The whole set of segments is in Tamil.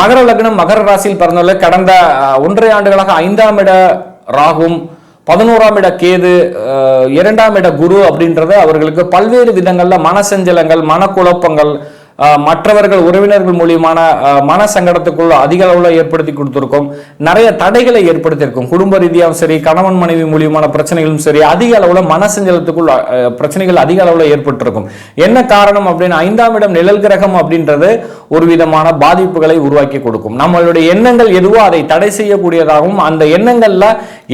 மகர லக்னம் மகர ராசியில் பிறந்தவர்கள் கடந்த ஒன்றரை ஆண்டுகளாக ஐந்தாம் இட ராகும் பதினோராம் இட கேது இரண்டாம் இட குரு அப்படின்றது அவர்களுக்கு பல்வேறு விதங்கள்ல மனசஞ்சலங்கள் மனக்குழப்பங்கள் மற்றவர்கள் உறவினர்கள் மூலியமான மன சங்கடத்துக்குள்ள அதிக அளவில் ஏற்படுத்தி கொடுத்துருக்கும் நிறைய தடைகளை ஏற்படுத்தியிருக்கும். குடும்ப ரீதியாகவும் சரி கணவன் மனைவி மூலியமான பிரச்சனைகளும் சரி அதிக அளவில் மனசஞ்சலத்துக்குள்ள பிரச்சனைகள் அதிக அளவில் ஏற்பட்டிருக்கும். என்ன காரணம் அப்படின்னு ஐந்தாம் இடம் நிழல் கிரகம் அப்படின்றது ஒரு விதமான பாதிப்புகளை உருவாக்கி கொடுக்கும். நம்மளுடைய எண்ணங்கள் எதுவோ அதை தடை செய்யக்கூடியதாகவும் அந்த எண்ணங்கள்ல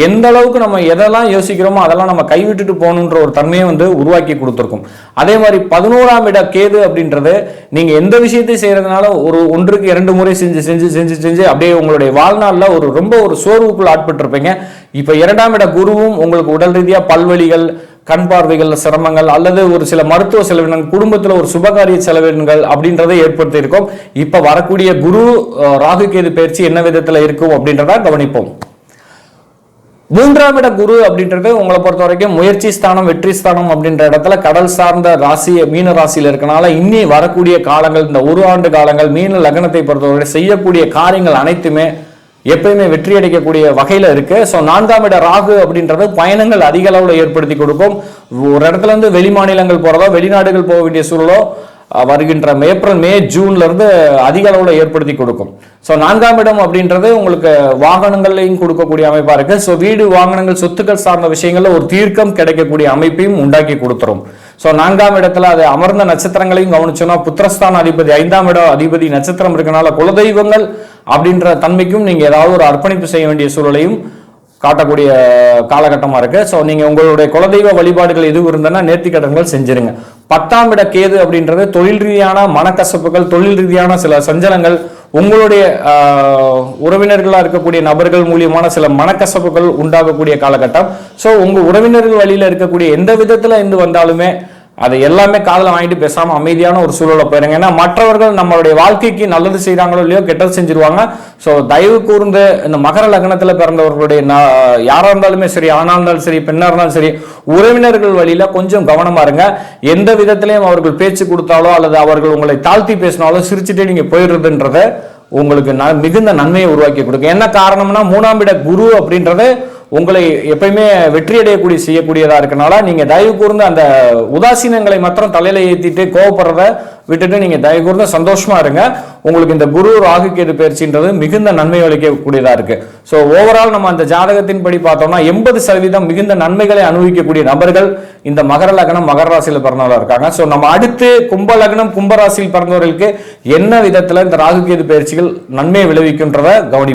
எந்த அளவுக்கு நம்ம எதெல்லாம் யோசிக்கிறோமோ அதெல்லாம் நம்ம கைவிட்டுட்டு போகணுன்ற ஒரு தன்மையை வந்து உருவாக்கி கொடுத்துருக்கும். அதே மாதிரி பதினோராம் இட கேது அப்படின்றது நீங்க எந்த விஷயத்தையும் செய்யறதுனால ஒரு ஒன்றுக்கு இரண்டு முறை செஞ்சு செஞ்சு செஞ்சு செஞ்சு அப்படியே உங்களுடைய வாழ்நாளில் ஒரு ரொம்ப ஒரு சோர்வுக்குள் ஆட்பட்டிருப்பீங்க. இப்ப இரண்டாம் இட குருவும் உங்களுக்கு உடல் ரீதியா பல்வழிகள் கண் பார்வைகள் சிரமங்கள் அல்லது ஒரு சில மருத்துவ செலவினங்கள் குடும்பத்தில் ஒரு சுபகாரிய செலவினங்கள் அப்படின்றதை ஏற்படுத்தியிருக்கோம். இப்போ வரக்கூடிய குரு ராகு கேது பயிற்சி என்ன விதத்தில் இருக்கும் அப்படின்றத கவனிப்போம். மூன்றாம் இட குரு அப்படின்றது உங்களை பொறுத்த வரைக்கும் முயற்சி ஸ்தானம் வெற்றி ஸ்தானம் அப்படின்ற இடத்துல கடல் சார்ந்த ராசி மீன ராசியில் இருக்கனால இன்னி வரக்கூடிய காலங்கள் இந்த ஒரு ஆண்டு காலங்கள் மீன லக்னத்தை பொறுத்தவரை செய்யக்கூடிய காரியங்கள் அனைத்துமே எப்பயுமே வெற்றி அடைக்கக்கூடிய வகையில இருக்கு. ஸோ நான்காம் இட ராகு அப்படின்றது பயணங்கள் அதிக அளவில் ஏற்படுத்தி கொடுக்கும். ஒரு இடத்துல இருந்து வெளி மாநிலங்கள் போறதோ வெளிநாடுகள் போக வேண்டிய சூழலோ வருகின்ற ஏப்ரல் மே ஜூன்ல இருந்து அதிக அளவில் ஏற்படுத்தி கொடுக்கும். ஸோ நான்காம் இடம் அப்படின்றது உங்களுக்கு வாகனங்களையும் கொடுக்கக்கூடிய அமைப்பாக இருக்கு. ஸோ வீடு வாகனங்கள் சொத்துக்கள் சார்ந்த விஷயங்கள்ல ஒரு தீர்க்கம் கிடைக்கக்கூடிய அமைப்பையும் உண்டாக்கி கொடுத்துரும். ஸோ நான்காம் இடத்துல அது அமர்ந்த நட்சத்திரங்களையும் கவனிச்சோம்னா புத்திரஸ்தான அதிபதி ஐந்தாம் இடம் அதிபதி நட்சத்திரம் இருக்கனால குலதெய்வங்கள் அப்படின்ற தன்மைக்கும் நீங்க ஏதாவது ஒரு அர்ப்பணிப்பு செய்ய வேண்டிய சூழலையும் காட்டக்கூடிய காலகட்டமாக இருக்கு. ஸோ நீங்க உங்களுடைய குலதெய்வ வழிபாடுகள் எதுவும் இருந்தனா நேர்த்திக்கடன்கள் செஞ்சிருங்க. பத்தாம் இட கேது அப்படின்றது தொழில் ரீதியான மனக்கசப்புகள் தொழில் ரீதியான சில சஞ்சலங்கள் உங்களுடைய உறவினர்களாக இருக்கக்கூடிய நபர்கள் மூலியமான சில மனக்கசப்புகள் உண்டாகக்கூடிய காலகட்டம். ஸோ உங்கள் உறவினர்கள் வழியில இருக்கக்கூடிய எந்த விதத்தில் இருந்து வந்தாலுமே அதை எல்லாமே காதுல வாங்கிட்டு பேசாம அமைதியான ஒரு சூழலை போயிருங்க. ஏன்னா மற்றவர்கள் நம்மளுடைய வாழ்க்கைக்கு நல்லது செய்கிறாங்களோ இல்லையோ கெட்டது செஞ்சிருவாங்க. ஸோ தயவு கூர்ந்து இந்த மகர லக்னத்துல பிறந்தவர்களுடைய ந- யாரா இருந்தாலுமே சரி ஆணாக இருந்தாலும் சரி பெண்ணா இருந்தாலும் சரி உறவினர்கள் வழியில கொஞ்சம் கவனமா இருங்க. எந்த விதத்திலையும் அவர்கள் பேச்சு கொடுத்தாலோ அல்லது அவர்கள் உங்களை தாழ்த்தி பேசினாலோ சிரிச்சுட்டே நீங்க போயிடுறதுன்றத உங்களுக்கு மிகுந்த நன்மையை உருவாக்கி கொடுக்கும். என்ன காரணம்னா மூணாம் இட குரு அப்படின்றது உங்களை எப்பயுமே வெற்றி அடையக்கூடிய செய்யக்கூடியதா இருக்கனால நீங்க தயவு கூர்ந்து அந்த உதாசீனங்களை மாத்திரம் தலையில ஏத்திட்டு கோவப்படுறத விட்டுட்டு நீங்க தயவு கூர்ந்து சந்தோஷமா இருங்க. உங்களுக்கு இந்த குரு ராகு கேது பயிற்சின்றது மிகுந்த நன்மை அளிக்கக்கூடியதா இருக்கு. ஸோ ஓவரால் நம்ம அந்த ஜாதகத்தின் படி பார்த்தோம்னா எண்பது சதவீதம் மிகுந்த நன்மைகளை அனுபவிக்கக்கூடிய நபர்கள் இந்த மகர லக்னம் மகர ராசியில் பிறந்தவர்களாக இருக்காங்க. ஸோ நம்ம அடுத்து கும்ப லக்னம் கும்ப ராசியில் பிறந்தவர்களுக்கு என்ன விதத்துல இந்த ராகு கேது பயிற்சிகள் நன்மையை விளைவிக்கின்றத கவனி